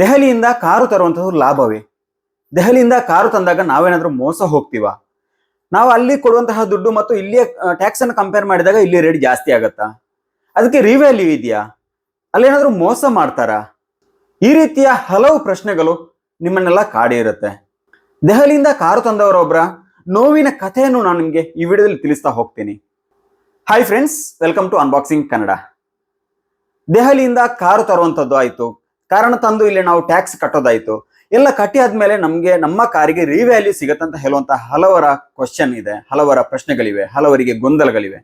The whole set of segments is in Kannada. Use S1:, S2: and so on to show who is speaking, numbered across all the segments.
S1: ದೆಹಲಿಯಿಂದ ಕಾರು ತರುವಂಥದ್ದು ಲಾಭವೇ? ದೆಹಲಿಯಿಂದ ಕಾರು ತಂದಾಗ ನಾವೇನಾದರೂ ಮೋಸ ಹೋಗ್ತೀವಾ? ನಾವು ಅಲ್ಲಿ ಕೊಡುವಂತಹ ದುಡ್ಡು ಮತ್ತು ಇಲ್ಲಿಯ ಟ್ಯಾಕ್ಸ್ ಅನ್ನು ಕಂಪೇರ್ ಮಾಡಿದಾಗ ಇಲ್ಲಿ ರೇಟ್ ಜಾಸ್ತಿ ಆಗತ್ತಾ? ಅದಕ್ಕೆ ರಿವ್ಯಾಲ್ಯೂ ಇದೆಯಾ? ಅಲ್ಲೇನಾದರೂ ಮೋಸ ಮಾಡ್ತಾರಾ? ಈ ರೀತಿಯ ಹಲವು ಪ್ರಶ್ನೆಗಳು ನಿಮ್ಮನ್ನೆಲ್ಲ ಕಾಡಿ ಇರುತ್ತೆ. ದೆಹಲಿಯಿಂದ ಕಾರು ತಂದವರೊಬ್ಬರ ನೋವಿನ ಕಥೆಯನ್ನು ನಾನು ನಿಮಗೆ ಈ ವಿಡಿಯೋದಲ್ಲಿ ತಿಳಿಸ್ತಾ ಹೋಗ್ತೀನಿ. Hi friends welcome to unboxing Kannada ದೆಹಲಿಯಿಂದ ಕಾರು ತರುವಂಥದ್ದು ಆಯ್ತು. ಕಾರಣ ತಂದು ಇಲ್ಲಿ ನಾವು ಟ್ಯಾಕ್ಸ್ ಕಟ್ಟೋದಾಯ್ತು. ಎಲ್ಲ ಕಟ್ಟಿ ಆದ್ಮೇಲೆ ನಮಗೆ ನಮ್ಮ ಕಾರಿಗೆ ರಿವ್ಯಾಲ್ಯೂ ಸಿಗತ್ತಂತ ಹೇಳುವಂತ ಹಲವರ ಕ್ವಶನ್ ಇದೆ, ಹಲವರ ಪ್ರಶ್ನೆಗಳಿವೆ, ಹಲವರಿಗೆ ಗೊಂದಲಗಳಿವೆ.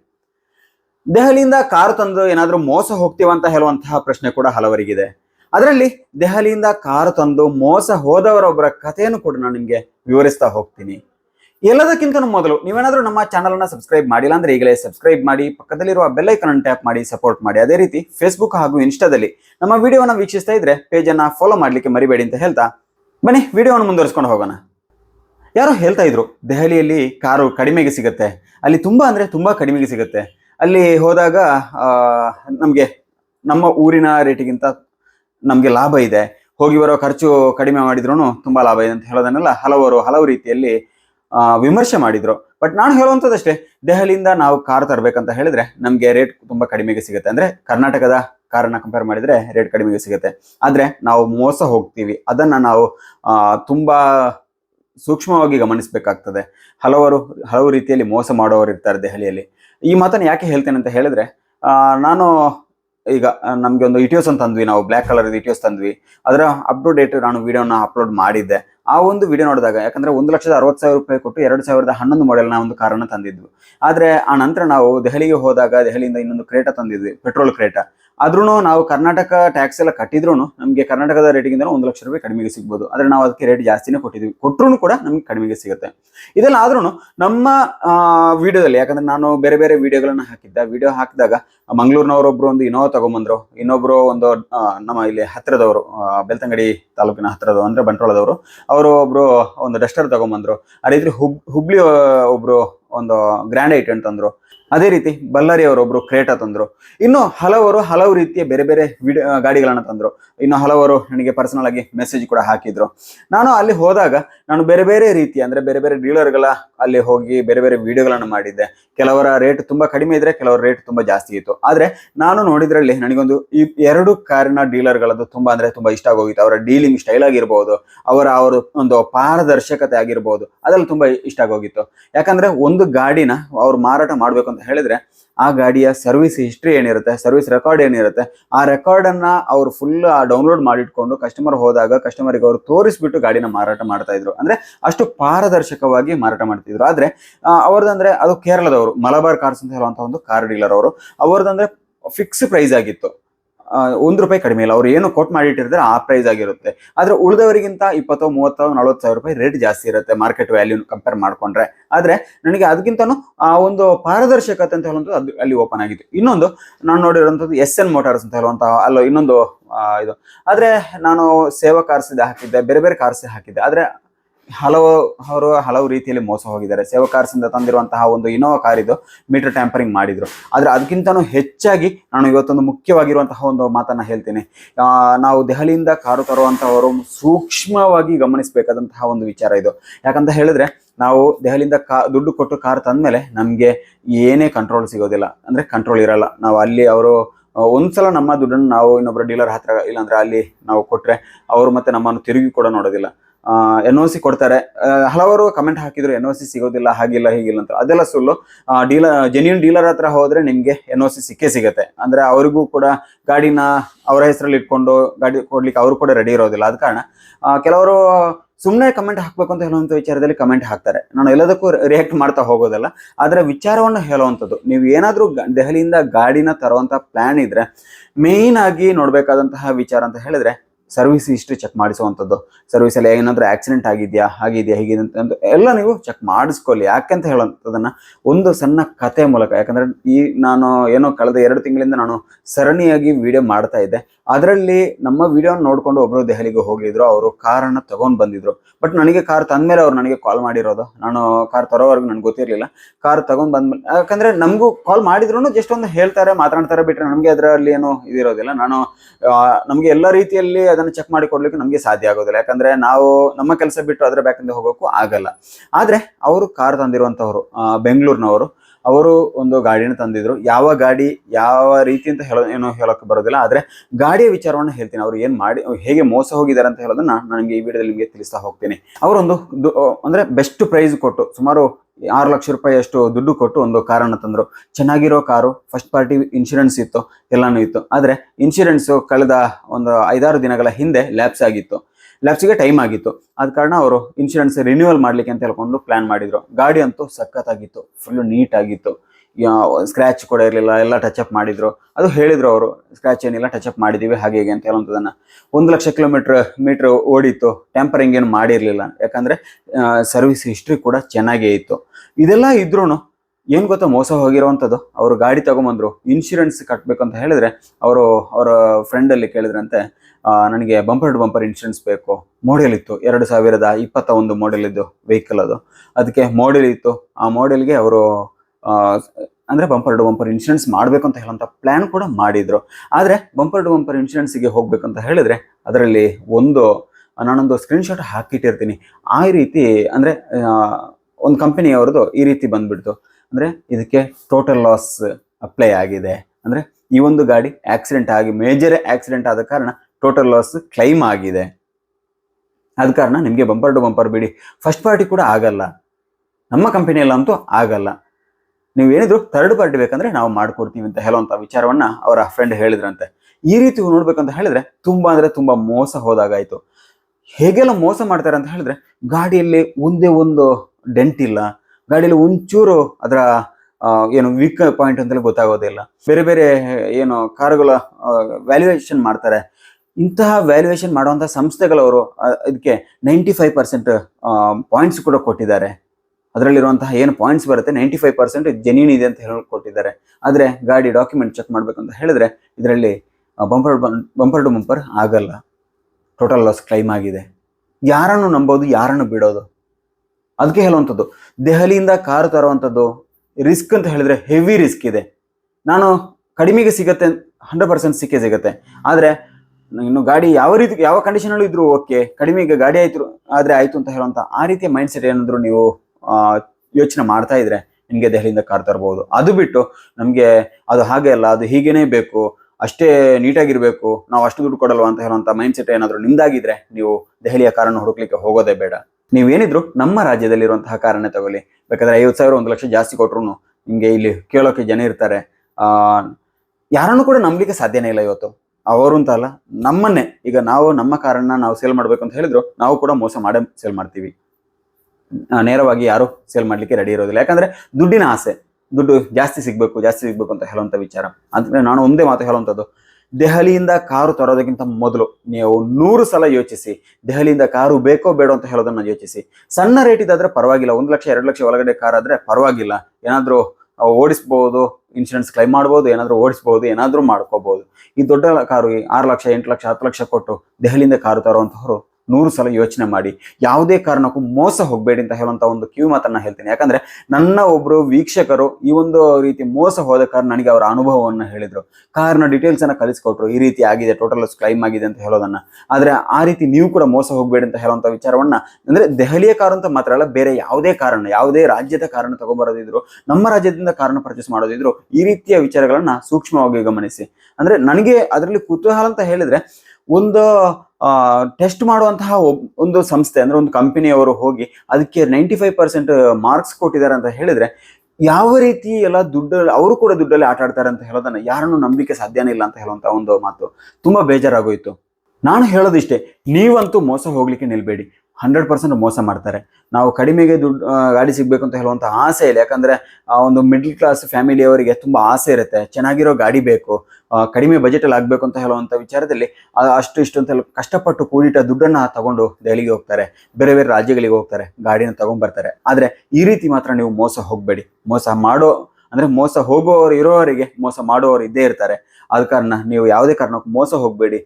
S1: ದೆಹಲಿಯಿಂದ ಕಾರು ತಂದು ಏನಾದರೂ ಮೋಸ ಹೋಗ್ತೀವಂತ ಹೇಳುವಂತಹ ಪ್ರಶ್ನೆ ಕೂಡ ಹಲವರಿಗಿದೆ. ಅದರಲ್ಲಿ ದೆಹಲಿಯಿಂದ ಕಾರು ತಂದು ಮೋಸ ಹೋದವರೊಬ್ಬರ ಕಥೆಯನ್ನು ಕೂಡ ನಾನು ನಿಮಗೆ ವಿವರಿಸ್ತಾ ಹೋಗ್ತೀನಿ. ಎಲ್ಲದಕ್ಕಿಂತ ಮೊದಲು ನೀವೇನಾದ್ರೂ ನಮ್ಮ ಚಾನಲ್ ಅನ್ನ ಸಬ್ಸ್ಕ್ರೈಬ್ ಮಾಡಿಲ್ಲ ಅಂದ್ರೆ ಈಗಲೇ ಸಬ್ಸ್ಕ್ರೈಬ್ ಮಾಡಿ, ಪಕ್ಕದಲ್ಲಿರುವ ಬೆಲ್ ಐಕನ್ ಅನ್ನು ಟ್ಯಾಪ್ ಮಾಡಿ ಸಪೋರ್ಟ್ ಮಾಡಿ. ಅದೇ ರೀತಿ ಫೇಸ್ಬುಕ್ ಹಾಗೂ ಇನ್ಸ್ಟಾದಲ್ಲಿ ನಮ್ಮ ವಿಡಿಯೋನ ವೀಕ್ಷಿಸ್ತಾ ಇದ್ರೆ ಪೇಜ್ ಅನ್ನ ಫಾಲೋ ಮಾಡ್ಲಿಕ್ಕೆ ಮರಿಬೇಡಿ ಅಂತ ಹೇಳ್ತಾ ಬನ್ನಿ ವಿಡಿಯೋವನ್ನು ಮುಂದುವರಿಸ್ಕೊಂಡು ಹೋಗೋಣ. ಯಾರೋ ಹೇಳ್ತಾ ಇದ್ರು, ದೆಹಲಿಯಲ್ಲಿ ಕಾರು ಕಡಿಮೆಗೆ ಸಿಗುತ್ತೆ, ಅಲ್ಲಿ ತುಂಬಾ ಅಂದ್ರೆ ತುಂಬಾ ಕಡಿಮೆಗೆ ಸಿಗುತ್ತೆ. ಅಲ್ಲಿ ಹೋದಾಗ ನಮಗೆ ನಮ್ಮ ಊರಿನ ರೇಟಿಗಿಂತ ನಮಗೆ ಲಾಭ ಇದೆ. ಹೋಗಿ ಬರೋ ಖರ್ಚು ಕಡಿಮೆ ಮಾಡಿದ್ರು ತುಂಬಾ ಲಾಭ ಇದೆ ಅಂತ ಹೇಳೋದನ್ನೆಲ್ಲ, ಹಲವರು ಹಲವು ರೀತಿಯಲ್ಲಿ ವಿಮರ್ಶೆ ಮಾಡಿದ್ರು. ಬಟ್ ನಾನು ಹೇಳುವಂಥದ್ದಷ್ಟೇ, ದೆಹಲಿಯಿಂದ ನಾವು ಕಾರ್ ತರಬೇಕಂತ ಹೇಳಿದ್ರೆ ನಮಗೆ ರೇಟ್ ತುಂಬ ಕಡಿಮೆಗೆ ಸಿಗುತ್ತೆ. ಅಂದರೆ ಕರ್ನಾಟಕದ ಕಾರನ್ನ ಕಂಪೇರ್ ಮಾಡಿದರೆ ರೇಟ್ ಕಡಿಮೆಗೆ ಸಿಗುತ್ತೆ. ಆದರೆ ನಾವು ಮೋಸ ಹೋಗ್ತೀವಿ. ಅದನ್ನು ನಾವು ತುಂಬ ಸೂಕ್ಷ್ಮವಾಗಿ ಗಮನಿಸಬೇಕಾಗ್ತದೆ. ಹಲವರು, ಹಲವು ರೀತಿಯಲ್ಲಿ ಮೋಸ ಮಾಡೋರು ಇರ್ತಾರೆ ದೆಹಲಿಯಲ್ಲಿ. ಈ ಮಾತನ್ನು ಯಾಕೆ ಹೇಳ್ತೇನೆ ಅಂತ ಹೇಳಿದ್ರೆ ನಾನು ಈಗ ನಮಗೆ ಒಂದು ಇಟಿಯೋಸ್ ಅಂತ ತಂದ್ವಿ ನಾವು ಬ್ಲ್ಯಾಕ್ ಕಲರ್ ಇಟಿಯೋಸ್ ತಂದ್ವಿ. ಅದರ ಅಪ್ ಟು ಡೇಟ್ ನಾನು ವಿಡಿಯೋನ ಅಪ್ಲೋಡ್ ಮಾಡಿದ್ದೆ. ಆ ಒಂದು ವಿಡಿಯೋ ನೋಡಿದಾಗ, ಯಾಕಂದ್ರೆ ಒಂದು ಲಕ್ಷದ ಅರವತ್ತು ಸಾವಿರ ರೂಪಾಯಿ ಕೊಟ್ಟು ಎರಡು ಸಾವಿರದ ಹನ್ನೊಂದು ಮಾಡೆಲ್ನ ಒಂದು ಕಾರನ್ನು ತಂದಿದ್ವು. ಆದ್ರೆ ಆ ನಂತರ ನಾವು ದೆಹಲಿಗೆ ಹೋದಾಗ, ದೆಹಲಿಯಿಂದ ಇನ್ನೊಂದು ಕ್ರೇಟ ತಂದಿದ್ವಿ ಪೆಟ್ರೋಲ್ ಕ್ರೇಟ ಆದ್ರೂ ನಾವು ಕರ್ನಾಟಕ ಟ್ಯಾಕ್ಸ್ ಎಲ್ಲ ಕಟ್ಟಿದ್ರು ನಮಗೆ ಕರ್ನಾಟಕದ ರೇಟಿಗಿಂತ ಒಂದು ಲಕ್ಷ ರೂಪಾಯಿ ಕಡಿಮೆಗೆ ಸಿಗ್ಬೋದು. ಆದ್ರೆ ನಾವು ಅದಕ್ಕೆ ರೇಟ್ ಜಾಸ್ತಿನೇ ಕೊಟ್ಟಿದ್ವಿ. ಕೊಟ್ಟರು ಕೂಡ ನಮ್ಗೆ ಕಡಿಮೆಗೆ ಸಿಗುತ್ತೆ. ಇದೆಲ್ಲ ಆದ್ರೂ ನಮ್ಮ ವಿಡಿಯೋದಲ್ಲಿ ಯಾಕಂದ್ರೆ ನಾನು ಬೇರೆ ಬೇರೆ ವಿಡಿಯೋಗಳನ್ನ ಹಾಕಿದ್ದ. ವಿಡಿಯೋ ಹಾಕಿದಾಗ ಮಂಗಳೂರಿನವರೊಬ್ರು ಒಂದು ಇನೋವಾ ತಗೊಂಬಂದ್ರು. ಇನ್ನೊಬ್ರು ಒಂದು ನಮ್ಮ ಇಲ್ಲಿ ಹತ್ತಿರದವರು ಬೆಳ್ತಂಗಡಿ ತಾಲೂಕಿನ ಹತ್ತಿರದವರು, ಅಂದ್ರೆ ಬಂಟ್ವಾಳದವರು ಅವರು ಒಬ್ರು ಒಂದು ಡಸ್ಟರ್ ತಗೊಂಬಂದ್ರು. ರೀತಿ ಹುಬ್ ಹುಬ್ಳಿ ಒಬ್ರು ಒಂದು ಗ್ರ್ಯಾಂಡ್ ಐಟ್ ತಂದ್ರು. ಅದೇ ರೀತಿ ಬಳ್ಳಾರಿ ಅವರೊಬ್ರು ಕ್ರೇಟಾ ತಂದ್ರು. ಇನ್ನು ಹಲವರು ಹಲವು ರೀತಿಯ ಬೇರೆ ಬೇರೆ ವಿಡಿಯೋ ಗಾಡಿಗಳನ್ನ ತಂದ್ರು. ಇನ್ನು ಹಲವರು ನನಗೆ ಪರ್ಸನಲ್ ಆಗಿ ಮೆಸೇಜ್ ಕೂಡ ಹಾಕಿದ್ರು. ನಾನು ಅಲ್ಲಿ ಹೋದಾಗ ನಾನು ಬೇರೆ ಬೇರೆ ರೀತಿ ಅಂದ್ರೆ ಬೇರೆ ಬೇರೆ ಡೀಲರ್ಗಳ ಅಲ್ಲಿ ಹೋಗಿ ಬೇರೆ ಬೇರೆ ವಿಡಿಯೋಗಳನ್ನ ಮಾಡಿದ್ದೆ. ಕೆಲವರ ರೇಟ್ ತುಂಬಾ ಕಡಿಮೆ ಇದ್ರೆ ಕೆಲವರ ರೇಟ್ ತುಂಬಾ ಜಾಸ್ತಿ ಇತ್ತು. ಆದ್ರೆ ನಾನು ನೋಡಿದ್ರಲ್ಲಿ ನನಗೊಂದು ಈ ಎರಡು ಕಾರಿನ ಡೀಲರ್ಗಳದ್ದು ತುಂಬಾ ಅಂದ್ರೆ ತುಂಬಾ ಇಷ್ಟ ಆಗೋಗಿತ್ತು. ಅವರ ಡೀಲಿಂಗ್ ಸ್ಟೈಲ್ ಆಗಿರ್ಬೋದು, ಅವರ, ಅವರು ಒಂದು ಪಾರದರ್ಶಕತೆ ಆಗಿರ್ಬೋದು, ಅದ್ರಲ್ಲಿ ತುಂಬಾ ಇಷ್ಟ ಆಗೋಗಿತ್ತು. ಯಾಕಂದ್ರೆ ಒಂದು ಗಾಡಿನ ಅವ್ರು ಮಾರಾಟ ಮಾಡಬೇಕು ಅಂತ ಹೇಳಿದ್ರೆ, ಆ ಗಾಡಿಯ ಸರ್ವಿಸ್ ಹಿಸ್ಟ್ರಿ ಏನಿರುತ್ತೆ, ಸರ್ವಿಸ್ ರೆಕಾರ್ಡ್ ಏನಿರುತ್ತೆ, ಆ ರೆಕಾರ್ಡ್ ಅನ್ನ ಅವ್ರು ಫುಲ್ ಡೌನ್ಲೋಡ್ ಮಾಡಿಟ್ಕೊಂಡು ಕಸ್ಟಮರ್ ಹೋದಾಗ ಕಸ್ಟಮರ್ಗೆ ಅವರು ತೋರಿಸ್ಬಿಟ್ಟು ಗಾಡಿನ ಮಾರಾಟ ಮಾಡ್ತಾ ಇದ್ರು. ಅಂದ್ರೆ ಅಷ್ಟು ಪಾರದರ್ಶಕವಾಗಿ ಮಾರಾಟ ಮಾಡ್ತಿದ್ರು. ಆದ್ರೆ ಅವ್ರದಂದ್ರೆ ಅದು ಕೇರಳದವರು, ಮಲಬಾರ್ ಕಾರ್ಸ್ ಅಂತ ಹೇಳುವಂತಹ ಒಂದು ಕಾರ್ ಡೀಲರ್ ಅವರು ಅವ್ರದಂದ್ರೆ ಫಿಕ್ಸ್ ಪ್ರೈಸ್ ಆಗಿತ್ತು. ಒಂದು ರೂಪಾಯಿ ಕಡಿಮೆ ಇಲ್ಲ. ಅವ್ರು ಏನು ಕೋಟ್ ಮಾಡಿಟ್ಟಿರ್ತಾರೆ ಆ ಪ್ರೈಸ್ ಆಗಿರುತ್ತೆ. ಆದ್ರೆ ಉಳಿದವರಿಗಿಂತ ಇಪ್ಪತ್ತೋ, ಮೂವತ್ತೋ, ನಲವತ್ತು ಸಾವಿರ ರೂಪಾಯಿ ರೇಟ್ ಜಾಸ್ತಿ ಇರುತ್ತೆ ಮಾರ್ಕೆಟ್ ವ್ಯಾಲ್ಯೂ ಕಂಪೇರ್ ಮಾಡ್ಕೊಂಡ್ರೆ. ಆದ್ರೆ ನನಗೆ ಅದಕ್ಕಿಂತನೂ ಆ, ಒಂದು ಪಾರದರ್ಶಕತೆ ಅಂತ ಹೇಳುವಂಥದ್ದು ಅದು ಅಲ್ಲಿ ಓಪನ್ ಆಗಿತ್ತು ಇನ್ನೊಂದು, ನಾನು ನೋಡಿರುವಂಥದ್ದು ಎಸ್ ಎನ್ ಮೋಟಾರ್ಸ್ ಅಂತ ಹೇಳುವಂತಹ ಅಲ್ಲ ಇನ್ನೊಂದು ಇದು. ಆದ್ರೆ ನಾನು ಸೇವಾ ಕಾರ್ಸ್ ಇದೆ ಹಾಕಿದ್ದೆ, ಬೇರೆ ಬೇರೆ ಕಾರ್ಸ್ ಹಾಕಿದ್ದೆ. ಆದ್ರೆ ಹಲವು ಅವರು ಹಲವು ರೀತಿಯಲ್ಲಿ ಮೋಸ ಹೋಗಿದ್ದಾರೆ. ಸೇವಾ ಕಾರ್ಸ್ ಇಂದ ತಂದಿರುವಂತಹ ಒಂದು ಇನೋವಾ ಕಾರ್ ಇದು ಮೀಟರ್ ಟ್ಯಾಂಪರಿಂಗ್ ಮಾಡಿದ್ರು. ಆದ್ರೆ ಅದಕ್ಕಿಂತನೂ ಹೆಚ್ಚಾಗಿ ನಾನು ಇವತ್ತೊಂದು ಮುಖ್ಯವಾಗಿರುವಂತಹ ಒಂದು ಮಾತನ್ನ ಹೇಳ್ತೀನಿ. ನಾವು ದೆಹಲಿಯಿಂದ ಕಾರು ತರುವಂತಹವರು ಸೂಕ್ಷ್ಮವಾಗಿ ಗಮನಿಸಬೇಕಾದಂತಹ ಒಂದು ವಿಚಾರ ಇದು. ಯಾಕಂತ ಹೇಳಿದ್ರೆ ನಾವು ದೆಹಲಿಯಿಂದ ಕಾ, ದುಡ್ಡು ಕೊಟ್ಟು ಕಾರ್ ತಂದ್ಮೇಲೆ ನಮ್ಗೆ ಏನೇ ಕಂಟ್ರೋಲ್ ಸಿಗೋದಿಲ್ಲ. ಅಂದ್ರೆ ಕಂಟ್ರೋಲ್ ಇರಲ್ಲ. ನಾವು ಅಲ್ಲಿ ಅವರು ಒಂದ್ಸಲ ನಮ್ಮ ದುಡ್ಡನ್ನು ನಾವು ಇನ್ನೊಬ್ಬರ ಡೀಲರ್ ಹತ್ರ, ಇಲ್ಲಾಂದ್ರೆ ಅಲ್ಲಿ ನಾವು ಕೊಟ್ರೆ ಅವರು ಮತ್ತೆ ನಮ್ಮನ್ನು ತಿರುಗಿ ಕೂಡ ನೋಡೋದಿಲ್ಲ. ಎನ್ ಒ ಸಿ ಕೊಡ್ತಾರೆ. ಹಲವರು ಕಮೆಂಟ್ ಹಾಕಿದ್ರು ಎನ್ ಒ ಸಿ ಸಿಗೋದಿಲ್ಲ, ಹಾಗಿಲ್ಲ, ಹೀಗಿಲ್ಲ ಅಂತ. ಅದೆಲ್ಲ ಸುಳ್ಳು. ಡೀಲರ್ ಜೆನ್ಯೂನ್ ಡೀಲರ್ ಹತ್ರ ಹೋದ್ರೆ ನಿಮ್ಗೆ ಎನ್ ಒ ಸಿ ಸಿಕ್ಕೇ ಸಿಗುತ್ತೆ. ಅಂದ್ರೆ ಅವರಿಗೂ ಕೂಡ ಗಾಡಿನ ಅವರ ಹೆಸರಲ್ಲಿ ಇಟ್ಕೊಂಡು ಗಾಡಿ ಕೊಡ್ಲಿಕ್ಕೆ ಅವರು ಕೂಡ ರೆಡಿ ಇರೋದಿಲ್ಲ. ಆದ ಕಾರಣ ಕೆಲವರು ಸುಮ್ಮನೆ ಕಮೆಂಟ್ ಹಾಕ್ಬೇಕು ಅಂತ ಹೇಳುವಂಥ ವಿಚಾರದಲ್ಲಿ ಕಮೆಂಟ್ ಹಾಕ್ತಾರೆ. ನಾನು ಎಲ್ಲದಕ್ಕೂ ರಿಯಾಕ್ಟ್ ಮಾಡ್ತಾ ಹೋಗೋದಲ್ಲ. ಆದರೆ ವಿಚಾರವನ್ನು ಹೇಳುವಂಥದ್ದು. ನೀವು ಏನಾದರೂ ದೆಹಲಿಯಿಂದ ಗಾಡಿನ ತರುವಂಥ ಪ್ಲಾನ್ ಇದ್ರೆ ಮೇಯ್ನ್ ಆಗಿ ನೋಡಬೇಕಾದಂತಹ ವಿಚಾರ ಅಂತ ಹೇಳಿದ್ರೆ ಸರ್ವಿಸ್ ಹಿಸ್ಟ್ರಿ ಚೆಕ್ ಮಾಡಿಸುವಂಥದ್ದು. ಸರ್ವಿಸ್ ಅಲ್ಲಿ ಏನಾದ್ರೂ ಆಕ್ಸಿಡೆಂಟ್ ಆಗಿದೆಯಾ ಹಾಗಿದೆಯಾ ಹೀಗಿದೆ ಅಂತ ಎಲ್ಲ ನೀವು ಚೆಕ್ ಮಾಡಿಸ್ಕೊಳ್ಳಿ. ಯಾಕೆಂತ ಹೇಳುವಂಥದ್ದನ್ನ ಒಂದು ಸಣ್ಣ ಕಥೆ ಮೂಲಕ. ಯಾಕಂದ್ರೆ ಈ ನಾನು ಏನೋ ಕಳೆದ ಎರಡು ತಿಂಗಳಿಂದ ನಾನು ಸರಣಿಯಾಗಿ ವಿಡಿಯೋ ಮಾಡ್ತಾ ಇದ್ದೆ. ಅದರಲ್ಲಿ ನಮ್ಮ ವಿಡಿಯೋ ನೋಡ್ಕೊಂಡು ಒಬ್ಬರು ದೆಹಲಿಗೆ ಹೋಗಿದ್ರು ಅವರು ಕಾರನ್ನ ತಗೊಂಡ್ ಬಂದಿದ್ರು. ಬಟ್ ನನಗೆ ಕಾರ್ ತಂದ್ಮೇಲೆ ಅವ್ರು ನನಗೆ ಕಾಲ್ ಮಾಡಿರೋದು. ನಾನು ಕಾರ್ ತರೋವರೆಗೂ ನನಗೆ ಗೊತ್ತಿರಲಿಲ್ಲ. ಕಾರ್ ತಗೊಂಡ್ ಬಂದ್ಮೇಲೆ ಯಾಕಂದ್ರೆ ನಮಗೂ ಕಾಲ್ ಮಾಡಿದ್ರು ಜಸ್ಟ್ ಒಂದು ಹೇಳ್ತಾರೆ, ಮಾತಾಡ್ತಾರೆ ಬಿಟ್ಟರೆ ನಮಗೆ ಅದರಲ್ಲಿ ಏನು ಇದಿರೋದಿಲ್ಲ. ನಾನು ನಮ್ಗೆ ಎಲ್ಲ ರೀತಿಯಲ್ಲಿ ಅದನ್ನ ಚೆಕ್ ಮಾಡಿ ಕೊಡ್ಲಿಕ್ಕೆ ನಮಗೆ ಸಾಧ್ಯ ಆಗೋದಿಲ್ಲ. ಯಾಕಂದ್ರೆ ನಾವು ನಮ್ಮ ಕೆಲಸ ಬಿಟ್ಟು ಅದರ ಬ್ಯಾಕಿಂದ ಹೋಗೋಕ್ಕೂ ಆಗಲ್ಲ. ಆದ್ರೆ ಅವರು ಕಾರ್ ತಂದಿರುವಂತವರು ಬೆಂಗಳೂರಿನವರು, ಅವರು ಒಂದು ಗಾಡಿನ ತಂದಿದ್ರು. ಯಾವ ಗಾಡಿ, ಯಾವ ರೀತಿ ಅಂತ ಹೇಳೋ, ಏನೋ ಹೇಳೋಕೆ ಬರೋದಿಲ್ಲ. ಆದರೆ ಗಾಡಿಯ ವಿಚಾರವನ್ನು ಹೇಳ್ತೀನಿ. ಅವರು ಏನು ಮಾಡಿ, ಹೇಗೆ ಮೋಸ ಹೋಗಿದ್ದಾರೆ ಅಂತ ಹೇಳೋದನ್ನ ನಾನು ನಿಮಗೆ ಈ ವಿಡಿಯೋದಲ್ಲಿ ನಿಮಗೆ ತಿಳಿಸ್ತಾ ಹೋಗ್ತೀನಿ. ಅವರೊಂದು ಅಂದ್ರೆ ಬೆಸ್ಟ್ ಪ್ರೈಸ್ ಕೊಟ್ಟು, ಸುಮಾರು ಆರು ಲಕ್ಷ ರೂಪಾಯಿ ಅಷ್ಟು ದುಡ್ಡು ಕೊಟ್ಟು ಒಂದು ಕಾರನ್ನು ತಂದರು. ಚೆನ್ನಾಗಿರೋ ಕಾರು ಫಸ್ಟ್ ಪಾರ್ಟಿ ಇನ್ಶೂರೆನ್ಸ್ ಇತ್ತು, ಎಲ್ಲನೂ ಇತ್ತು. ಆದರೆ ಇನ್ಶೂರೆನ್ಸು ಕಳೆದ ಒಂದು ಐದಾರು ದಿನಗಳ ಹಿಂದೆ ಲ್ಯಾಪ್ಸ್ ಆಗಿತ್ತು. ಲ್ಯಾಪ್ಸ್ಗೆ ಟೈಮ್ ಆಗಿತ್ತು. ಆದ ಕಾರಣ ಅವರು ಇನ್ಶೂರೆನ್ಸ್ ರಿನ್ಯೂವಲ್ ಮಾಡ್ಲಿಕ್ಕೆ ಅಂತ ಹೇಳ್ಕೊಂಡು ಪ್ಲಾನ್ ಮಾಡಿದ್ರು. ಗಾಡಿ ಅಂತೂ ಸಖತ್ತಾಗಿತ್ತು. ಫುಲ್ಲು ನೀಟ್ ಸ್ಕ್ರಾಚ್ ಕೂಡ ಇರಲಿಲ್ಲ, ಎಲ್ಲ ಟಚ್ ಅಪ್ ಮಾಡಿದ್ರು. ಅದು ಹೇಳಿದ್ರು ಅವರು ಸ್ಕ್ರಾಚ್ ಏನಿಲ್ಲ ಟಚ್ ಅಪ್ ಮಾಡಿದೀವಿ, ಹಾಗೆ ಹೀಗೆ ಅಂತ ಹೇಳುವಂಥದ್ದನ್ನ. ಒಂದು ಲಕ್ಷ ಕಿಲೋಮೀಟರ್ ಮೀಟರ್ ಓಡಿತ್ತು ಟ್ಯಾಂಪರಿಂಗ್ ಏನು ಮಾಡಿರಲಿಲ್ಲ. ಯಾಕಂದ್ರೆ ಸರ್ವಿಸ್ ಹಿಸ್ಟ್ರಿ ಕೂಡ ಚೆನ್ನಾಗೇ ಇತ್ತು. ಇದೆಲ್ಲ ಇದ್ರೂ ಏನು ಗೊತ್ತಾ ಮೋಸ ಹೋಗಿರುವಂಥದ್ದು? ಅವರು ಗಾಡಿ ತಗೊಂಬಂದ್ರು ಇನ್ಶೂರೆನ್ಸ್ ಕಟ್ಟಬೇಕು ಅಂತ ಹೇಳಿದ್ರೆ, ಅವರು ಅವರ ಫ್ರೆಂಡ್ ಅಲ್ಲಿ ಕೇಳಿದ್ರಂತೆ ನನಗೆ ಬಂಪರ್ ಟು ಬಂಪರ್ ಇನ್ಶೂರೆನ್ಸ್ ಬೇಕು. ಮಾಡೆಲ್ ಇತ್ತು, ಎರಡು ಸಾವಿರದ ಇಪ್ಪತ್ತ ಒಂದು ಮಾಡೆಲ್ ಇದ್ದು ವೆಹಿಕಲ್ ಅದು. ಅದಕ್ಕೆ ಮಾಡೆಲ್ ಇತ್ತು. ಆ ಮಾಡೆಲ್ಗೆ ಅವರು ಅಂದ್ರೆ ಬಂಪರ್ ಟು ಬಂಪರ್ ಇನ್ಶೂರೆನ್ಸ್ ಮಾಡಬೇಕು ಅಂತ ಹೇಳುವಂತ ಪ್ಲಾನ್ ಕೂಡ ಮಾಡಿದ್ರು. ಆದ್ರೆ ಬಂಪರ್ ಟು ಬಂಪರ್ ಇನ್ಶೂರೆನ್ಸ್ಗೆ ಹೋಗ್ಬೇಕು ಅಂತ ಹೇಳಿದ್ರೆ ಅದರಲ್ಲಿ ಒಂದು, ನಾನೊಂದು ಸ್ಕ್ರೀನ್ ಶಾಟ್ ಹಾಕಿಟ್ಟಿರ್ತೀನಿ. ಆ ರೀತಿ ಅಂದ್ರೆ ಒಂದು ಕಂಪನಿಯವ್ರದ್ದು ಈ ರೀತಿ ಬಂದ್ಬಿಡ್ತು. ಅಂದ್ರೆ ಇದಕ್ಕೆ ಟೋಟಲ್ ಲಾಸ್ ಅಪ್ಲೈ ಆಗಿದೆ. ಅಂದ್ರೆ ಈ ಒಂದು ಗಾಡಿ ಆಕ್ಸಿಡೆಂಟ್ ಆಗಿ ಮೇಜರ್ ಆಕ್ಸಿಡೆಂಟ್ ಆದ ಕಾರಣ ಟೋಟಲ್ ಲಾಸ್ ಕ್ಲೈಮ್ ಆಗಿದೆ. ಆದ ಕಾರಣ ನಿಮಗೆ ಬಂಪರ್ ಟು ಬಂಪರ್ ಬಿಡಿ. ಫಸ್ಟ್ ಪಾರ್ಟಿ ಕೂಡ ಆಗಲ್ಲ. ನಮ್ಮ ಕಂಪನಿಯಲ್ಲಂತೂ ಆಗಲ್ಲ. ನೀವು ಏನಿದ್ರು ಥರ್ಡ್ ಪಾರ್ಟಿ ಬೇಕಂದ್ರೆ ನಾವು ಮಾಡ್ಕೊಡ್ತೀವಿ ಅಂತ ಹೇಳುವಂತ ವಿಚಾರವನ್ನ ಅವರ ಫ್ರೆಂಡ್ ಹೇಳಿದ್ರಂತೆ. ಈ ರೀತಿ ನೋಡ್ಬೇಕಂತ ಹೇಳಿದ್ರೆ ತುಂಬಾ ಅಂದ್ರೆ ತುಂಬಾ ಮೋಸ ಹೋದಾಗಾಯ್ತು ಹೇಗೆಲ್ಲ ಮೋಸ ಮಾಡ್ತಾರೆ ಅಂತ ಹೇಳಿದ್ರೆ ಗಾಡಿಯಲ್ಲಿ ಒಂದೇ ಒಂದು ಡೆಂಟ್ ಇಲ್ಲ. ಗಾಡಿಯಲ್ಲಿ ಒಂಚೂರು ಅದರ ಏನು ವೀಕ್ ಪಾಯಿಂಟ್ ಅಂತಲೇ ಗೊತ್ತಾಗೋದಿಲ್ಲ ಬೇರೆ ಬೇರೆ, ಏನು ಕಾರುಗಳ ವ್ಯಾಲ್ಯೂಯೇಷನ್ ಮಾಡ್ತಾರೆ. ಇಂತಹ ವ್ಯಾಲ್ಯೂಯೇಷನ್ ಮಾಡುವಂತಹ ಸಂಸ್ಥೆಗಳವರು ಇದಕ್ಕೆ ನೈಂಟಿ ಫೈವ್ ಪರ್ಸೆಂಟ್ ಪಾಯಿಂಟ್ಸ್ ಕೂಡ ಕೊಟ್ಟಿದ್ದಾರೆ. ಅದರಲ್ಲಿರುವಂತಹ ಏನು ಪಾಯಿಂಟ್ಸ್ ಬರುತ್ತೆ ನೈಂಟಿ ಫೈವ್ ಪರ್ಸೆಂಟ್ ಜೆನ್ಯೂನ್ ಇದೆ ಅಂತ ಹೇಳ್ಕೊಟ್ಟಿದ್ದಾರೆ. ಆದರೆ ಗಾಡಿ ಡಾಕ್ಯುಮೆಂಟ್ ಚೆಕ್ ಮಾಡಬೇಕು ಅಂತ ಹೇಳಿದ್ರೆ ಇದರಲ್ಲಿ ಬಂಪರ್ ಬಂಪರ್ ಟು ಬಂಪರ್ ಆಗಲ್ಲ. ಟೋಟಲ್ ಲಾಸ್ ಕ್ಲೈಮ್ ಆಗಿದೆ. ಯಾರನ್ನು ನಂಬೋದು, ಯಾರನ್ನು ಬಿಡೋದು? ಅದಕ್ಕೆ ಹೇಳುವಂಥದ್ದು, ದೆಹಲಿಯಿಂದ ಕಾರು ತರುವಂಥದ್ದು ರಿಸ್ಕ್ ಅಂತ ಹೇಳಿದ್ರೆ ಹೆವಿ ರಿಸ್ಕ್ ಇದೆ. ನಾನು ಕಡಿಮೆಗೆ ಸಿಗತ್ತೆ ಹಂಡ್ರೆಡ್ ಪರ್ಸೆಂಟ್ ಸಿಕ್ಕೇ ಸಿಗತ್ತೆ. ಆದರೆ, ಇನ್ನು ಗಾಡಿ ಯಾವ ರೀತಿ, ಯಾವ ಕಂಡೀಷನಲ್ಲೂ ಇದ್ರೂ ಓಕೆ ಕಡಿಮೆಗೆ ಗಾಡಿ ಆಯಿತು, ಆದರೆ ಆಯಿತು ಅಂತ ಹೇಳುವಂಥ ಆ ರೀತಿಯ ಮೈಂಡ್ ಸೆಟ್ ಏನಾದರೂ ನೀವು ಯೋಚನೆ ಮಾಡ್ತಾ ಇದ್ರೆ ನಿಮಗೆ ದೆಹಲಿಯಿಂದ ಕಾರ್ ತರಬಹುದು ಅದು ಬಿಟ್ಟು ನಮಗೆ ಅದು ಹಾಗೆ ಅಲ್ಲ, ಅದು ಹೀಗೇನೇ ಬೇಕು, ಅಷ್ಟೇ ನೀಟಾಗಿರ್ಬೇಕು, ನಾವು ಅಷ್ಟು ದುಡ್ಡು ಕೊಡಲ್ವ ಅಂತ ಹೇಳುವಂಥ ಮೈಂಡ್ ಸೆಟ್ ಏನಾದರೂ ನಿಮ್ದಾಗಿದ್ರೆ ನೀವು ದೆಹಲಿಯ ಕಾರನ್ನು ಹುಡುಕ್ಲಿಕ್ಕೆ ಹೋಗೋದೇ ಬೇಡ. ನೀವೇನಿದ್ರು ನಮ್ಮ ರಾಜ್ಯದಲ್ಲಿರುವಂತಹ ಕಾರನ್ನೇ ತಗೊಳ್ಳಿ. ಬೇಕಾದ್ರೆ ಐವತ್ತು ಸಾವಿರ, ಒಂದು ಲಕ್ಷ ಜಾಸ್ತಿ ಕೊಟ್ರು ನಿಮಗೆ ಇಲ್ಲಿ ಕೇಳೋಕೆ ಜನ ಇರ್ತಾರೆ. ಯಾರನ್ನು ಕೂಡ ನಂಬಲಿಕ್ಕೆ ಸಾಧ್ಯನೇ ಇಲ್ಲ ಇವತ್ತು. ಅವರು ಅಂತ ಅಲ್ಲ, ನಮ್ಮನ್ನೇ. ಈಗ ನಾವು ನಮ್ಮ ಕಾರನ್ನ ನಾವು ಸೇಲ್ ಮಾಡಬೇಕು ಅಂತ ಹೇಳಿದ್ರು, ನಾವು ಕೂಡ ಮೋಸ ಮಾಡೇ ಸೇಲ್ ಮಾಡ್ತೀವಿ. ನೇರವಾಗಿ ಯಾರು ಸೇಲ್ ಮಾಡ್ಲಿಕ್ಕೆ ರೆಡಿ ಇರೋದಿಲ್ಲ. ಯಾಕಂದ್ರೆ ದುಡ್ಡಿನ ಆಸೆ. ದುಡ್ಡು ಜಾಸ್ತಿ ಸಿಗಬೇಕು ಜಾಸ್ತಿ ಸಿಗಬೇಕು ಅಂತ ಹೇಳುವಂತ ವಿಚಾರ. ಅಂದ್ರೆ ನಾನು ಒಂದೇ ಮಾತು ಹೇಳುವಂಥದ್ದು ದೆಹಲಿಯಿಂದ ಕಾರು ತರೋದಕ್ಕಿಂತ ಮೊದಲು ನೀವು ನೂರು ಸಲ ಯೋಚಿಸಿ, ದೆಹಲಿಯಿಂದ ಕಾರು ಬೇಕೋ ಬೇಡೋ ಅಂತ ಹೇಳೋದನ್ನ ಯೋಚಿಸಿ. ಸಣ್ಣ ರೇಟ್ ಇದಾದ್ರೆ ಪರವಾಗಿಲ್ಲ. ಒಂದು ಲಕ್ಷ, ಎರಡು ಲಕ್ಷ ಒಳಗಡೆ ಕಾರ್ ಆದ್ರೆ ಪರವಾಗಿಲ್ಲ. ಏನಾದ್ರೂ ಓಡಿಸ್ಬೋದು ಇನ್ಶೂರೆನ್ಸ್ ಕ್ಲೈಮ್ ಮಾಡ್ಬೋದು, ಏನಾದ್ರೂ ಓಡಿಸ್ಬೋದು, ಏನಾದ್ರೂ ಮಾಡ್ಕೋಬಹುದು ಈ ದೊಡ್ಡ ಕಾರು ಆರು ಲಕ್ಷ, ಎಂಟು ಲಕ್ಷ, ಹತ್ತು ಲಕ್ಷ ಕೊಟ್ಟು ದೆಹಲಿಯಿಂದ ಕಾರು ತರುವಂತಹವರು ನೂರು ಸಲ ಯೋಚನೆ ಮಾಡಿ, ಯಾವುದೇ ಕಾರಣಕ್ಕೂ ಮೋಸ ಹೋಗಬೇಡಿ ಅಂತ ಹೇಳುವಂತ ಒಂದು ಕಿವಿ ಮಾತನ್ನ ಹೇಳ್ತೀನಿ. ಯಾಕಂದ್ರೆ ನನ್ನ ಒಬ್ರು ವೀಕ್ಷಕರು ಈ ಒಂದು ರೀತಿ ಮೋಸ ಹೋದ ಕಾರಣ ನನಗೆ ಅವರ ಅನುಭವವನ್ನು ಹೇಳಿದ್ರು. ಕಾರ್ನ ಡೀಟೇಲ್ಸ್ ಅನ್ನ ಕಲಿಸ್ಕೊಟ್ರು ಈ ರೀತಿ ಆಗಿದೆ ಟೋಟಲ್ ಕ್ಲೈಮ್ ಆಗಿದೆ ಅಂತ ಹೇಳೋದನ್ನ. ಆದ್ರೆ ಆ ರೀತಿ ನೀವು ಕೂಡ ಮೋಸ ಹೋಗಬೇಡಿ ಅಂತ ಹೇಳುವಂತ ವಿಚಾರವನ್ನ ಅಂದ್ರೆ ದೆಹಲಿಯ ಕಾರು ಅಂತ ಮಾತ್ರ ಅಲ್ಲ, ಬೇರೆ ಯಾವುದೇ ಕಾರಣ, ಯಾವುದೇ ರಾಜ್ಯದ ಕಾರಣ ತಗೊಂಬರೋದಿದ್ರು, ನಮ್ಮ ರಾಜ್ಯದಿಂದ ಕಾರಣ ಪರ್ಚೇಸ್ ಮಾಡೋದಿದ್ರು, ಈ ರೀತಿಯ ವಿಚಾರಗಳನ್ನ ಸೂಕ್ಷ್ಮವಾಗಿ ಗಮನಿಸಿ. ಅಂದ್ರೆ ನನಗೆ ಅದರಲ್ಲಿ ಕುತೂಹಲ ಅಂತ ಹೇಳಿದ್ರೆ ಒಂದು ಟೆಸ್ಟ್ ಮಾಡುವಂತಹ ಒಂದು ಸಂಸ್ಥೆ, ಅಂದ್ರೆ ಒಂದು ಕಂಪನಿಯವರು ಹೋಗಿ ಅದಕ್ಕೆ ನೈಂಟಿ ಫೈವ್ ಪರ್ಸೆಂಟ್ ಮಾರ್ಕ್ಸ್ ಕೊಟ್ಟಿದ್ದಾರೆ ಅಂತ ಹೇಳಿದ್ರೆ ಯಾವ ರೀತಿ ಎಲ್ಲ ದುಡ್ಡು, ಅವರು ಕೂಡ ದುಡ್ಡಲ್ಲಿ ಆಟ ಆಡ್ತಾರೆ ಅಂತ ಹೇಳೋದನ್ನ ಯಾರನ್ನು ನಂಬಿಕೆ ಸಾಧ್ಯನೇ ಇಲ್ಲ ಅಂತ ಹೇಳುವಂತ ಒಂದು ಮಾತು. ತುಂಬಾ ಬೇಜಾರಾಗೋಯ್ತು. ನಾನು ಹೇಳೋದಿಷ್ಟೇ, ನೀವಂತೂ ಮೋಸ ಹೋಗ್ಲಿಕ್ಕೆ ನಿಲ್ಬೇಡಿ. ಹಂಡ್ರೆಡ್ ಪರ್ಸೆಂಟ್ ಮೋಸ ಮಾಡ್ತಾರೆ. ನಾವು ಕಡಿಮೆಗೆ ದುಡ್ಡು ಗಾಡಿ ಸಿಗಬೇಕು ಅಂತ ಹೇಳುವಂಥ ಆಸೆ ಇಲ್ಲ. ಯಾಕಂದ್ರೆ, ಆ, ಒಂದು ಮಿಡ್ಲ್ ಕ್ಲಾಸ್ ಫ್ಯಾಮಿಲಿಯವರಿಗೆ ತುಂಬಾ ಆಸೆ ಇರುತ್ತೆ. ಚೆನ್ನಾಗಿರೋ ಗಾಡಿ ಬೇಕು ಕಡಿಮೆ ಬಜೆಟ್ ಅಲ್ಲಿ ಆಗ್ಬೇಕು ಅಂತ ಹೇಳುವಂಥ ವಿಚಾರದಲ್ಲಿ ಅಷ್ಟು ಇಷ್ಟು ಅಂತ ಕಷ್ಟಪಟ್ಟು ಕೂಡಿಟ್ಟ ದುಡ್ಡನ್ನ ತಗೊಂಡು ದೆಹಲಿಗೆ ಹೋಗ್ತಾರೆ. ಬೇರೆ ಬೇರೆ ರಾಜ್ಯಗಳಿಗೆ ಹೋಗ್ತಾರೆ, ಗಾಡಿನ ತಗೊಂಡ್ ಬರ್ತಾರೆ. ಆದ್ರೆ ಈ ರೀತಿ ಮಾತ್ರ ನೀವು ಮೋಸ ಹೋಗಬೇಡಿ. ಮೋಸ ಮಾಡೋ ಅಂದ್ರೆ ಮೋಸ ಹೋಗುವವರು ಇರೋವರಿಗೆ ಮೋಸ ಮಾಡುವವರು ಇದ್ದೇ ಇರ್ತಾರೆ. ಆದ ಕಾರಣ ನೀವು ಯಾವುದೇ ಕಾರಣಕ್ಕೂ ಮೋಸ ಹೋಗಬೇಡಿ.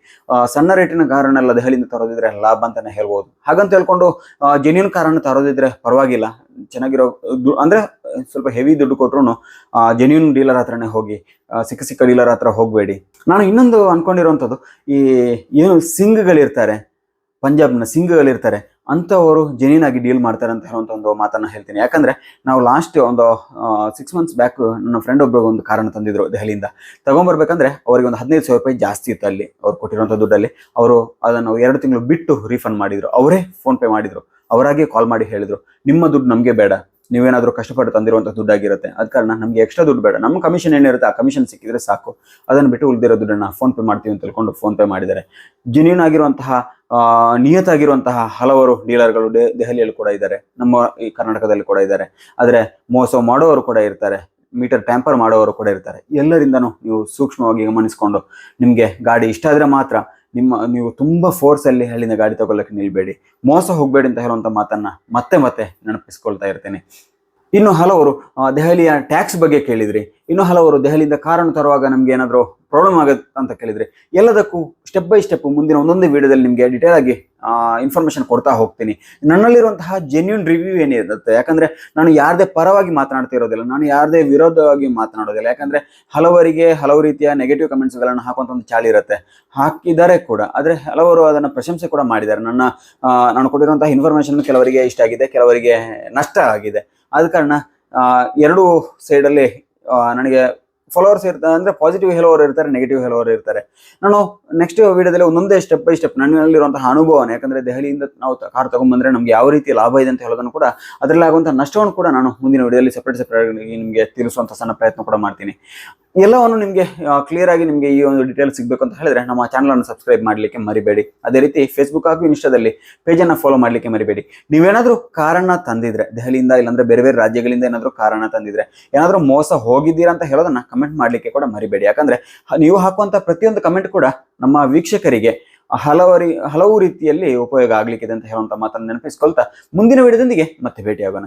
S1: ಸಣ್ಣ ರೇಟಿನ ಕಾರನ್ನೆಲ್ಲ ದೆಹಲಿಯಿಂದ ತರೋದಿದ್ರೆ ಲಾಭ ಅಂತಾನೆ ಹೇಳ್ಬೋದು. ಹಾಗಂತ ಹೇಳ್ಕೊಂಡು ಜೆನ್ಯೂನ್ ಕಾರಣ ತರೋದಿದ್ರೆ ಪರವಾಗಿಲ್ಲ. ಚೆನ್ನಾಗಿರೋ ಅಂದ್ರೆ ಸ್ವಲ್ಪ ಹೆವಿ ದುಡ್ಡು ಕೊಟ್ರು ಜೆನ್ಯೂನ್ ಡೀಲರ್ ಹತ್ರನೇ ಹೋಗಿ ಸಿಕ್ಕ ಸಿಕ್ಕ ಡೀಲರ್ ಹತ್ರ ಹೋಗಬೇಡಿ. ನಾನು ಇನ್ನೊಂದು ಅನ್ಕೊಂಡಿರುವಂಥದ್ದು, ಈ, ಏನು ಸಿಂಗ್ಗಳಿರ್ತಾರೆ, ಪಂಜಾಬ್ನ ಸಿಂಗ್ಗಳಿರ್ತಾರೆ ಅಂಥವರು ಜೆನ್ಯೂನ್ ಆಗಿ ಡೀಲ್ ಮಾಡ್ತಾರೆ ಅಂತ ಹೇಳುವಂಥ ಒಂದು ಮಾತನ್ನ ಹೇಳ್ತೀನಿ. ಯಾಕಂದ್ರೆ ನಾವು ಲಾಸ್ಟ್ ಒಂದು ಸಿಕ್ಸ್ ಮಂತ್ಸ್ ಬ್ಯಾಕ್ ನನ್ನ ಫ್ರೆಂಡ್ ಒಬ್ಬರಿಗೆ ಒಂದು ಕಾರಣ ತಂದಿದ್ರು ದೆಹಲಿಯಿಂದ. ತಗೊಂಬರ್ಬೇಕಂದ್ರೆ ಅವರಿಗೆ ಒಂದು ಹದಿನೈದು ಸಾವಿರ ರೂಪಾಯಿ ಜಾಸ್ತಿ ಇತ್ತು ಅಲ್ಲಿ. ಅವ್ರು ಕೊಟ್ಟಿರುವಂಥ ದುಡ್ಡಲ್ಲಿ. ಅವರು ಅದನ್ನು ಎರಡು ತಿಂಗಳು ಬಿಟ್ಟು ರೀಫಂಡ್ ಮಾಡಿದ್ರು. ಅವರೇ ಫೋನ್ ಪೇ ಮಾಡಿದ್ರು. ಅವರಾಗೆ ಕಾಲ್ ಮಾಡಿ ಹೇಳಿದರು. ನಿಮ್ಮ ದುಡ್ಡು ನಮಗೆ ಬೇಡ. ನೀವೇನಾದರೂ ಕಷ್ಟಪಟ್ಟು ತಂದಿರುವಂಥ ದುಡ್ಡಾಗಿರುತ್ತೆ ಅದ ಕಾರಣ ನಮಗೆ ಎಕ್ಸ್ಟ್ರಾ ದುಡ್ಡು ಬೇಡ. ನಮ್ಮ ಕಮಿಷನ್ ಏನಿರುತ್ತೆ, ಆ ಕಮಿಷನ್ ಸಿಕ್ಕಿದ್ರೆ ಸಾಕು. ಅದನ್ನು ಬಿಟ್ಟು ಉಳಿದಿರೋ ದುಡ್ಡನ್ನು ಫೋನ್ ಪೇ ಮಾಡ್ತೀವಿ ಅಂತ ತಿಳ್ಕೊಂಡು ಫೋನ್ ಪೇ ಮಾಡಿದ್ದಾರೆ. ಜೆನ್ಯೂನ್ ಆಗಿರುವಂತಹ ನಿಯತಾಗಿರುವಂತಹ ಹಲವರು ಡೀಲರ್ಗಳು ದೆಹಲಿಯಲ್ಲಿ ಕೂಡ ಇದ್ದಾರೆ. ನಮ್ಮ ಈ ಕರ್ನಾಟಕದಲ್ಲಿ ಕೂಡ ಇದ್ದಾರೆ. ಆದರೆ ಮೋಸ ಮಾಡೋರು ಕೂಡ ಇರ್ತಾರೆ. ಮೀಟರ್ ಟ್ಯಾಂಪರ್ ಮಾಡೋರು ಕೂಡ ಇರ್ತಾರೆ. ಎಲ್ಲರಿಂದನೂ ನೀವು ಸೂಕ್ಷ್ಮವಾಗಿ ಗಮನಿಸಿಕೊಂಡು ನಿಮಗೆ ಗಾಡಿ ಇಷ್ಟ ಆದರೆ ಮಾತ್ರ ನಿಮ್ಮ, ನೀವು ತುಂಬ ಫೋರ್ಸಲ್ಲಿ ಅಲ್ಲಿಂದ ಗಾಡಿ ತಗೊಳ್ಳೋಕೆ ನಿಲ್ಬೇಡಿ. ಮೋಸ ಹೋಗಬೇಡಿ ಅಂತ ಹೇಳುವಂಥ ಮಾತನ್ನು ಮತ್ತೆ ಮತ್ತೆ ನೆನಪಿಸ್ಕೊಳ್ತಾ ಇರ್ತೇನೆ. ಇನ್ನು ಹಲವರು ದೆಹಲಿಯ ಟ್ಯಾಕ್ಸ್ ಬಗ್ಗೆ ಕೇಳಿದ್ರಿ. ಇನ್ನು ಹಲವರು ದೆಹಲಿಯಿಂದ ಕಾರನ್ನು ತರುವಾಗ ನಮ್ಗೆ ಏನಾದರೂ ಪ್ರಾಬ್ಲಮ್ ಆಗುತ್ತೆ ಅಂತ ಕೇಳಿದ್ರಿ. ಎಲ್ಲದಕ್ಕೂ ಸ್ಟೆಪ್ ಬೈ ಸ್ಟೆಪ್ ಮುಂದಿನ ಒಂದೊಂದೇ ವಿಡಿಯೋದಲ್ಲಿ ನಿಮಗೆ ಡಿಟೇಲ್ ಆಗಿ ಇನ್ಫಾರ್ಮೇಶನ್ ಕೊಡ್ತಾ ಹೋಗ್ತೀನಿ. ನನ್ನಲ್ಲಿರುವಂತಹ ಜೆನ್ಯೂನ್ ರಿವ್ಯೂ ಏನಿರುತ್ತೆ? ಯಾಕಂದ್ರೆ ನಾನು ಯಾರದೇ ಪರವಾಗಿ ಮಾತನಾಡ್ತಿರೋದಿಲ್ಲ ನಾನು ಯಾರದೇ ವಿರೋಧವಾಗಿ ಮಾತನಾಡೋದಿಲ್ಲ. ಯಾಕಂದ್ರೆ ಹಲವರಿಗೆ ಹಲವು ರೀತಿಯ ನೆಗೆಟಿವ್ ಕಮೆಂಟ್ಸ್ಗಳನ್ನು ಹಾಕುವಂತ ಒಂದು ಚಾಳಿ ಇರುತ್ತೆ. ಹಾಕಿದ್ದಾರೆ ಕೂಡ, ಆದ್ರೆ ಹಲವರು ಅದನ್ನ ಪ್ರಶಂಸೆ ಕೂಡ ಮಾಡಿದ್ದಾರೆ. ನನ್ನ ನಾನು ಕೊಟ್ಟಿರುವಂತಹ ಇನ್ಫಾರ್ಮೇಶನ್ ಕೆಲವರಿಗೆ ಇಷ್ಟ ಆಗಿದೆ, ಕೆಲವರಿಗೆ ನಷ್ಟ ಆಗಿದೆ. ಆದ ಕಾರಣ ಎರಡು ಸೈಡಲ್ಲಿ ನನಗೆ ಫಾಲೋವರ್ಸ್ ಇರ್ತಾರೆ ಅಂದ್ರೆ ಪಾಸಿಟಿವ್ ಹೇಳೋರು ಇರ್ತಾರೆ ನೆಗೆಟಿವ್ ಹೇಳೋರು ಇರ್ತಾರೆ. ನಾನು ನೆಕ್ಸ್ಟ್ ವಿಡಿಯೋದಲ್ಲಿ ಒಂದೊಂದೇ ಸ್ಟೆಪ್ ಬೈ ಸ್ಟೆಪ್ ನನ್ನಲ್ಲಿರುವಂತಹ ಅನುಭವನ, ಯಾಕಂದ್ರೆ ದೆಹಲಿಯಿಂದ ನಾವು ಕಾರ್ ತಗೊಂಡ್ಬಂದ್ರೆ ನಮ್ಗೆ ಯಾವ ರೀತಿ ಲಾಭ ಇದೆ ಅಂತ ಹೇಳೋದನ್ನು ಕೂಡ ಅದರಲ್ಲಿ ನಷ್ಟವನ್ನು ಕೂಡ ನಾನು ಮುಂದಿನ ವಿಡಿಯೋದಲ್ಲಿ ಸೆಪರೇಟ್ ಸೆಪರೇಟ್ ನಿಮಗೆ ತಿಳಿಸುವಂಥ ಸಣ್ಣ ಪ್ರಯತ್ನ ಕೂಡ ಮಾಡ್ತೀನಿ. ಎಲ್ಲವನ್ನು ನಿಮಗೆ ಕ್ಲಿಯರ್ ಆಗಿ ನಿಮಗೆ ಈ ಒಂದು ಡೀಟೇಲ್ ಸಿಗಬೇಕು ಅಂತ ಹೇಳಿದ್ರೆ ನಮ್ಮ ಚಾನಲ್ ಅನ್ನು ಸಬ್ಸ್ಕ್ರೈಬ್ ಮಾಡಲಿಕ್ಕೆ ಮರಿಬೇಡಿ. ಅದೇ ರೀತಿ ಫೇಸ್ಬುಕ್ ಹಾಗೂ ಇನ್ಸ್ಟಾದಲ್ಲಿ ಪೇಜನ್ನು ಫಾಲೋ ಮಾಡಲಿಕ್ಕೆ ಮರಿಬೇಡಿ. ನೀವೇನಾದರೂ ಕಾರಣ ತಂದಿದ್ರೆ, ದೆಹಲಿಯಿಂದ ಇಲ್ಲಾಂದ್ರೆ ಬೇರೆ ಬೇರೆ ರಾಜ್ಯಗಳಿಂದ ಏನಾದರೂ ಕಾರಣ ತಂದಿದ್ರೆ, ಏನಾದರೂ ಮೋಸ ಹೋಗಿದ್ದೀರಾ ಅಂತ ಹೇಳೋದನ್ನ ಕಮೆಂಟ್ ಮಾಡ್ಲಿಕ್ಕೆ ಕೂಡ ಮರಿಬೇಡಿ. ಯಾಕಂದ್ರೆ ನೀವು ಹಾಕುವಂಥ ಪ್ರತಿಯೊಂದು ಕಮೆಂಟ್ ಕೂಡ ನಮ್ಮ ವೀಕ್ಷಕರಿಗೆ ಹಲವರಿ, ಹಲವು ರೀತಿಯಲ್ಲಿ ಉಪಯೋಗ ಆಗ್ಲಿಕ್ಕಿದೆ ಅಂತ ಹೇಳುವಂಥ ಮಾತನ್ನು ನೆನಪಿಸ್ಕೊಳ್ತಾ ಮುಂದಿನ ವಿಡಿಯೋದೊಂದಿಗೆ ಮತ್ತೆ ಭೇಟಿಯಾಗೋಣ.